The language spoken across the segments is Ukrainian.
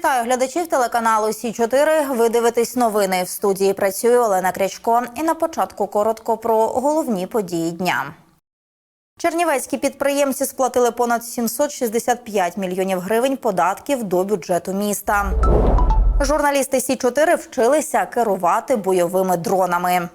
Вітаю глядачів телеканалу Сі 4 Ви дивитесь новини в студії. Працює Олена Крячко. І на початку коротко про головні події дня. Чернівецькі підприємці сплатили понад 765 мільйонів гривень податків до бюджету міста. Журналісти Сі 4 вчилися керувати бойовими дронами.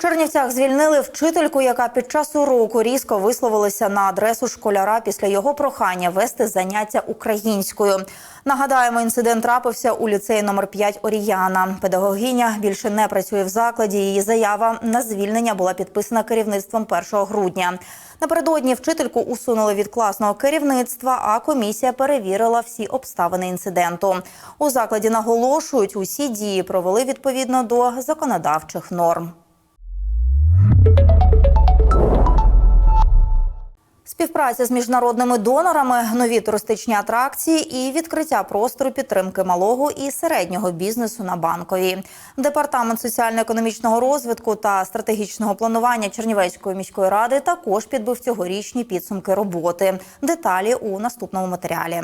Чернівцях звільнили вчительку, яка під час уроку різко висловилася на адресу школяра після його прохання вести заняття українською. Нагадаємо, інцидент трапився у ліцеї номер 5 Оріяна. Педагогиня більше не працює в закладі. Її заява на звільнення була підписана керівництвом 1 грудня. Напередодні вчительку усунули від класного керівництва, а комісія перевірила всі обставини інциденту. У закладі наголошують, усі дії провели відповідно до законодавчих норм. Співпраця з міжнародними донорами, нові туристичні атракції і відкриття простору підтримки малого і середнього бізнесу на банковій. Департамент соціально-економічного розвитку та стратегічного планування Чернівецької міської ради також підбив цьогорічні підсумки роботи. Деталі у наступному матеріалі.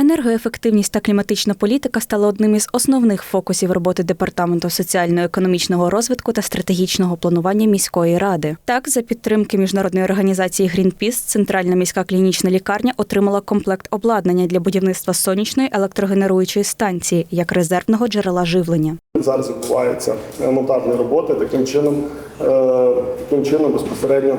Енергоефективність та кліматична політика стали одним із основних фокусів роботи департаменту соціально-економічного розвитку та стратегічного планування міської ради. Так, за підтримки міжнародної організації Greenpeace, центральна міська клінічна лікарня отримала комплект обладнання для будівництва сонячної електрогенеруючої станції як резервного джерела живлення. Зараз відбуваються монтажні роботи. Таким чином, е, таким чином безпосередньо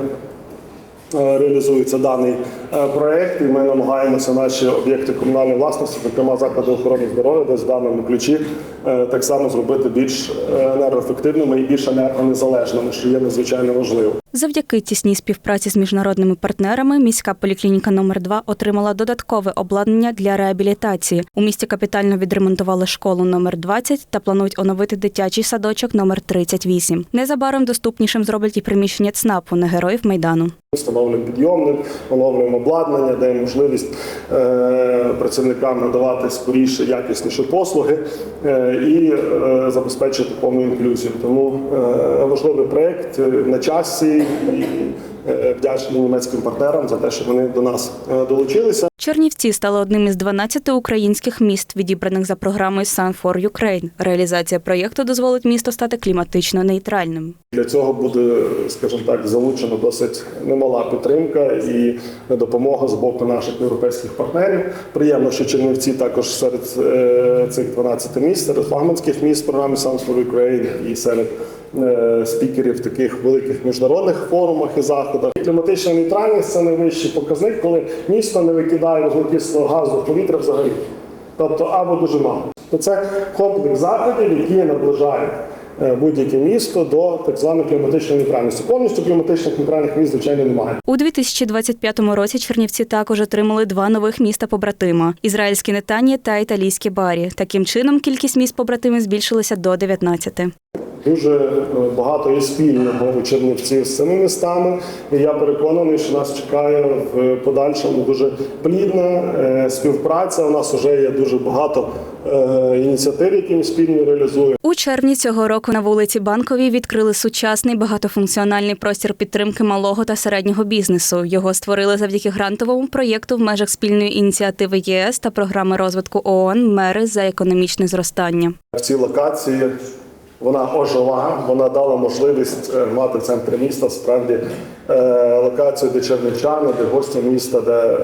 е, реалізується даний е, проект, і ми намагаємося наші об'єкти комунальної власності, зокрема заклади охорони здоров'я, десь в даному ключі, е, так само зробити більш е, енергоефективними і більш енергонезалежними, що є надзвичайно важливо. Завдяки тісній співпраці з міжнародними партнерами міська поліклініка номер 2 отримала додаткове обладнання для реабілітації. У місті капітально відремонтували школу номер 20 та планують оновити дитячий садочок номер 38. Незабаром доступнішим зроблять і приміщення ЦНАПу на героїв майдану. Встановлюємо підйомник, оновлюємо обладнання, дає можливість е, працівникам надавати скоріше, якісніші послуги е, і е, забезпечити повну інклюзію. Тому важливий проєкт е, на часі вдячні німецьким партнерам за те, що вони до нас е, долучилися. Чернівці стали одним із 12 українських міст, відібраних за програмою Sun for Ukraine. Реалізація проєкту дозволить місту стати кліматично нейтральним. Для цього буде, скажімо так, залучена досить немала підтримка і допомога з боку наших європейських партнерів. Приємно, що Чернівці також серед е, цих 12 міст, серед флагманських міст програми Sounds for Ukraine і серед е, спікерів в таких великих міжнародних форумах і заходах. Кліматична нейтральність це найвищий показник, коли місто не викидає вуглекислого газу в повітря взагалі. Тобто або дуже мало. То це комплекс заходів, які наближають е, будь-яке місто до так званої кліматичної нейтральності. Повністю кліматичних нейтральних міст, звичайно, немає. У 2025 році Чернівці також отримали два нових міста побратима: ізраїльське Нетанія та італійське Барі. Таким чином, кількість міст побратимів збільшилася до 19. Дуже е, багато є спільного у Чернівців з цими містами. І я переконаний, що нас чекає в подальшому дуже плідна е, співпраця. У нас вже є дуже багато е, ініціатив, які ми спільно реалізуємо. У червні цього року на вулиці Банковій відкрили сучасний багатофункціональний простір підтримки малого та середнього бізнесу. Його створили завдяки грантовому проєкту в межах спільної ініціативи ЄС та програми розвитку ООН Мери за економічне зростання. В цій локації вона ожила, вона дала можливість е, мати в центрі міста справді е, локацію, де чернівчани, де гості міста, де е,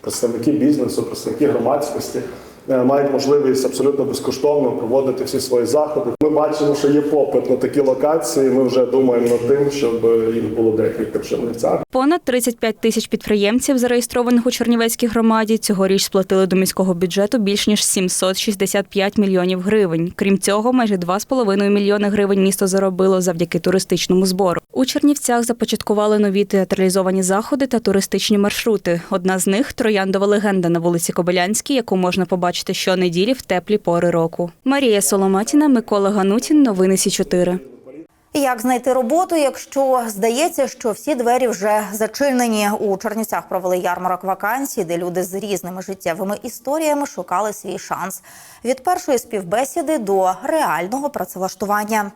представники бізнесу, представники громадськості. Мають можливість абсолютно безкоштовно проводити всі свої заходи. Бачимо, що є попит на такі локації. Ми вже думаємо над тим, щоб їх було декілька в Чернівцях. Понад 35 тисяч підприємців, зареєстрованих у Чернівецькій громаді, цьогоріч сплатили до міського бюджету більш ніж 765 мільйонів гривень. Крім цього, майже 2,5 мільйони гривень місто заробило завдяки туристичному збору. У Чернівцях започаткували нові театралізовані заходи та туристичні маршрути. Одна з них трояндова легенда на вулиці Кобилянській, яку можна побачити щонеділі в теплі пори року. Марія Соломатіна, Микола Ганутін. Новини Сі 4 Як знайти роботу, якщо здається, що всі двері вже зачинені? У Чернівцях провели ярмарок вакансій, де люди з різними життєвими історіями шукали свій шанс від першої співбесіди до реального працевлаштування.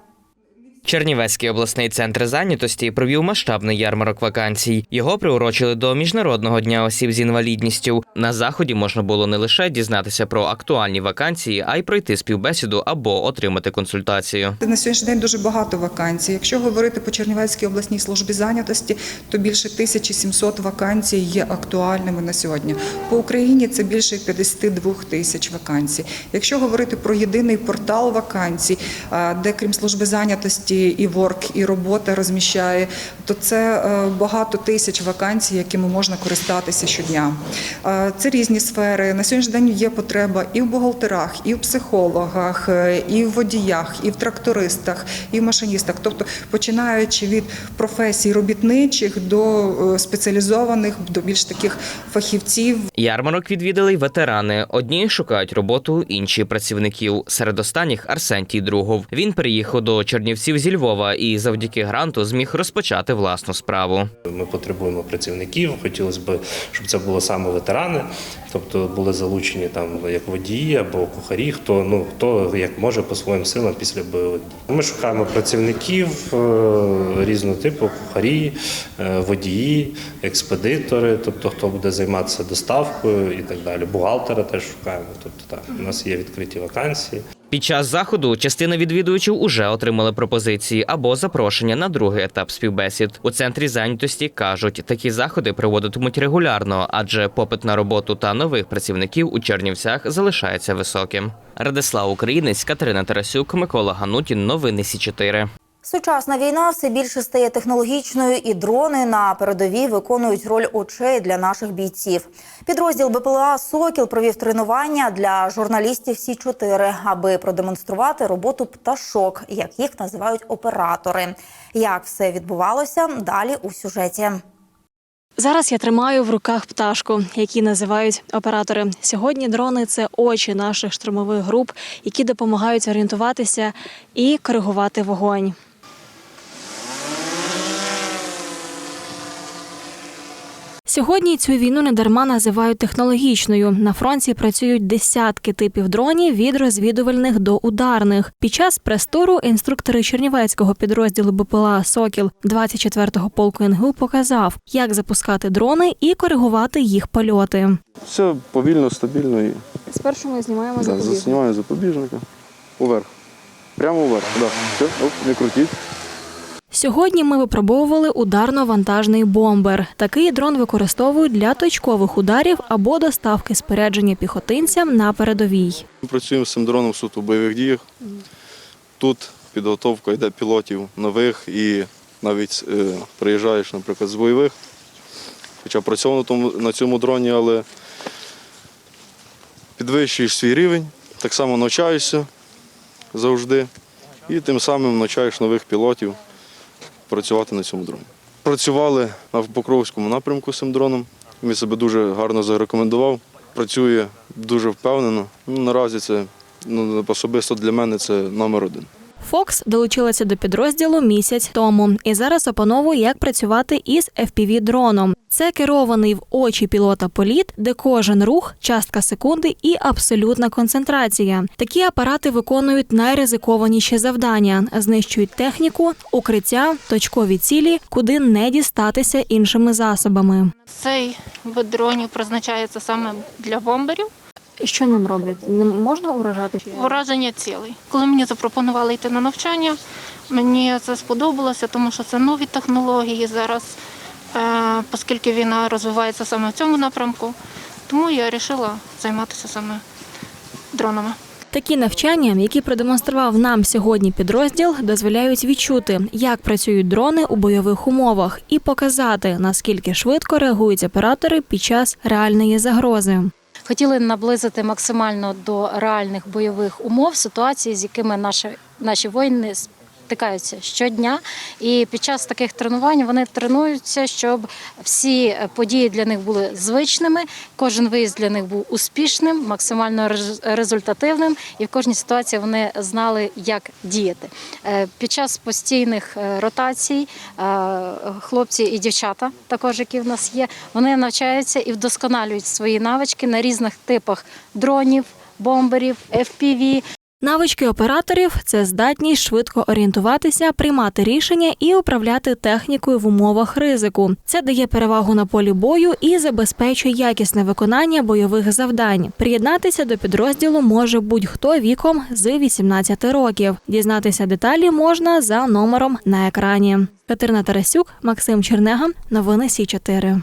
Чернівецький обласний центр зайнятості провів масштабний ярмарок вакансій. Його приурочили до міжнародного дня осіб з інвалідністю. На заході можна було не лише дізнатися про актуальні вакансії, а й пройти співбесіду або отримати консультацію. На сьогоднішній день дуже багато вакансій. Якщо говорити по Чернівецькій обласній службі зайнятості, то більше 1700 вакансій є актуальними на сьогодні. По Україні це більше 52 тисяч вакансій. Якщо говорити про єдиний портал вакансій, де крім служби зайнятості і ворк, і робота розміщає, то це е, багато тисяч вакансій, якими можна користатися щодня. Е, Це різні сфери. На сьогоднішній день є потреба і в бухгалтерах, і в психологах, е, і в водіях, і в трактористах, і в машиністах. Тобто, починаючи від професій робітничих до спеціалізованих, до більш таких фахівців, Ярмарок відвідали й ветерани. Одні шукають роботу, інші працівників. Серед останніх Арсентій Другов. Він приїхав до Чернівців зі Львова і завдяки гранту зміг розпочати власну справу. Ми потребуємо працівників. Хотілося б, щоб це було саме ветерани, тобто були залучені там як водії або кухарі, хто ну хто як може по своїм силам після бойових дій. Ми шукаємо працівників е, різного типу: кухарі, е, водії, експедитори, тобто хто буде займатися доставкою і так далі. Бухгалтера теж шукаємо. Тобто так, у нас є відкриті вакансії. Під час заходу частина відвідувачів уже отримали пропозиції або запрошення на другий етап співбесід. У центрі зайнятості кажуть, такі заходи проводитимуть регулярно, адже попит на роботу та нових працівників у Чернівцях залишається високим. Радислав Українець, Катерина Тарасюк, Микола Ганутін. Новини Сі 4 Сучасна війна все більше стає технологічною, і дрони на передовій виконують роль очей для наших бійців. Підрозділ БПЛА Сокіл провів тренування для журналістів Сі 4 аби продемонструвати роботу пташок, як їх називають оператори. Як все відбувалося далі у сюжеті. Зараз я тримаю в руках пташку, які називають оператори. Сьогодні дрони це очі наших штурмових груп, які допомагають орієнтуватися і коригувати вогонь. Сьогодні цю війну недарма називають технологічною. На фронті працюють десятки типів дронів від розвідувальних до ударних. Під час прес-туру інструктори Чернівецького підрозділу БПЛА Сокіл 24-го полку НГУ показав, як запускати дрони і коригувати їх польоти. Все повільно, стабільно і Спершу ми знімаємо да, заснімаю запобіжника. Уверх. Прямо уверх. Да. Все, оп, не крутіть. Сьогодні ми випробовували ударно-вантажний бомбер. Такий дрон використовують для точкових ударів або доставки спорядження піхотинцям на передовій. Ми працюємо з цим дроном суто в бойових діях. Тут підготовка йде пілотів нових і навіть е, приїжджаєш, наприклад, з бойових. Хоча працював на цьому дроні, але підвищуєш свій рівень, так само навчаєшся завжди. І тим самим навчаєш нових пілотів працювати на цьому дроні. Працювали на Покровському напрямку з цим дроном. Він себе дуже гарно зарекомендував. Працює дуже впевнено. Ну, наразі це ну, особисто для мене це номер один. Фокс долучилася до підрозділу місяць тому і зараз опановує, як працювати із fpv дроном. Це керований в очі пілота політ, де кожен рух, частка секунди і абсолютна концентрація. Такі апарати виконують найризикованіші завдання: знищують техніку, укриття, точкові цілі, куди не дістатися іншими засобами. Цей вид дронів призначається саме для бомберів. Що ним роблять? Не можна уражати? Ураження цілей. Коли мені запропонували йти на навчання, мені це сподобалося, тому що це нові технології зараз, е, оскільки війна розвивається саме в цьому напрямку. Тому я вирішила займатися саме дронами. Такі навчання, які продемонстрував нам сьогодні підрозділ, дозволяють відчути, як працюють дрони у бойових умовах, і показати наскільки швидко реагують оператори під час реальної загрози. Хотіли наблизити максимально до реальних бойових умов ситуації, з якими наші, наші воїни стикаються щодня. І під час таких тренувань вони тренуються, щоб всі події для них були звичними, кожен виїзд для них був успішним, максимально результативним, і в кожній ситуації вони знали, як діяти. Е, Під час постійних е, ротацій е, хлопці і дівчата, також які в нас є, вони навчаються і вдосконалюють свої навички на різних типах дронів, бомберів, FPV, Навички операторів це здатність швидко орієнтуватися, приймати рішення і управляти технікою в умовах ризику. Це дає перевагу на полі бою і забезпечує якісне виконання бойових завдань. Приєднатися до підрозділу може будь-хто віком з 18 років. Дізнатися деталі можна за номером на екрані. Катерина Тарасюк, Максим Чернега. Новини Сі 4